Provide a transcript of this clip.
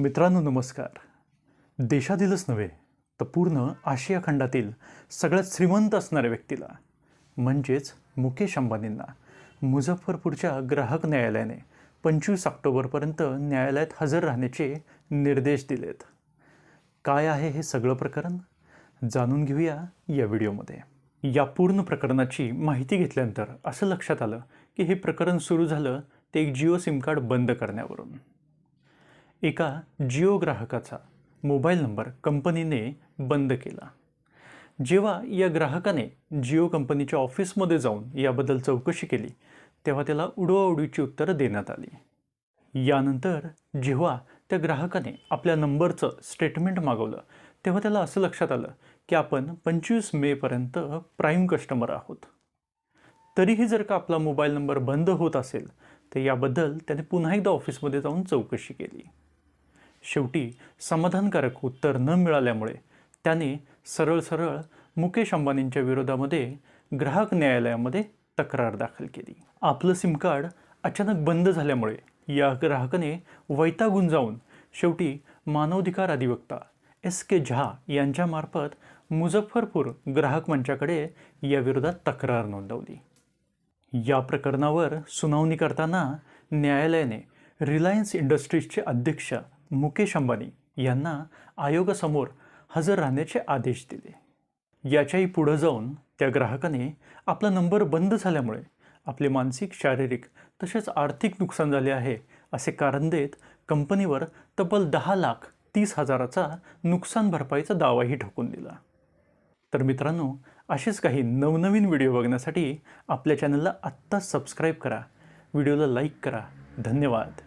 मित्रांनो नमस्कार. देशातीलच नव्हे तर पूर्ण आशिया खंडातील सगळ्यात श्रीमंत असणाऱ्या व्यक्तीला म्हणजेच मुकेश अंबानींना मुझफ्फरपूरच्या ग्राहक न्यायालयाने पंचवीस ऑक्टोबरपर्यंत न्यायालयात हजर राहण्याचे निर्देश दिलेत. काय आहे हे सगळं प्रकरण? जाणून घेऊया या व्हिडिओमध्ये. या पूर्ण प्रकरणाची माहिती घेतल्यानंतर असं लक्षात आलं की हे प्रकरण सुरू झालं ते एक जिओ सिम कार्ड बंद करण्यावरून. एका जिओ ग्राहकाचा मोबाईल नंबर कंपनीने बंद केला. जेव्हा या ग्राहकाने जिओ कंपनीच्या ऑफिसमध्ये जाऊन याबद्दल चौकशी केली तेव्हा त्याला उडवाउडीची उत्तरं देण्यात आली. यानंतर जेव्हा त्या ग्राहकाने आपल्या नंबरचं स्टेटमेंट मागवलं तेव्हा त्याला असं लक्षात आलं की आपण पंचवीस मेपर्यंत प्राईम कस्टमर आहोत. तरीही जर का आपला मोबाईल नंबर बंद होत असेल तर याबद्दल त्याने पुन्हा एकदा ऑफिसमध्ये जाऊन चौकशी केली. शेवटी समाधानकारक उत्तर न मिळाल्यामुळे त्याने सरळ सरळ मुकेश अंबानींच्या विरोधामध्ये ग्राहक न्यायालयामध्ये तक्रार दाखल केली. आपलं सिम कार्ड अचानक बंद झाल्यामुळे या ग्राहकाने वैतागून जाऊन शेवटी मानवाधिकार अधिवक्ता एस के झा यांच्यामार्फत मुझफ्फरपूर ग्राहक मंचाकडे याविरोधात तक्रार नोंदवली. या प्रकरणावर सुनावणी करताना न्यायालयाने रिलायन्स इंडस्ट्रीजचे अध्यक्ष मुकेश अंबानी यांना आयोगासमोर हजर राहण्याचे आदेश दिले. याच्याही पुढं जाऊन त्या ग्राहकाने आपला नंबर बंद झाल्यामुळे आपले मानसिक शारीरिक तसेच आर्थिक नुकसान झाले आहे असे कारण देत कंपनीवर तब्बल दहा लाख तीस हजाराचा नुकसान भरपाईचा दावाही ठोकून दिला. तर मित्रांनो असेच काही नवनवीन व्हिडिओ बघण्यासाठी आपल्या चॅनलला आत्ताच सबस्क्राईब करा. व्हिडिओला लाईक करा. धन्यवाद.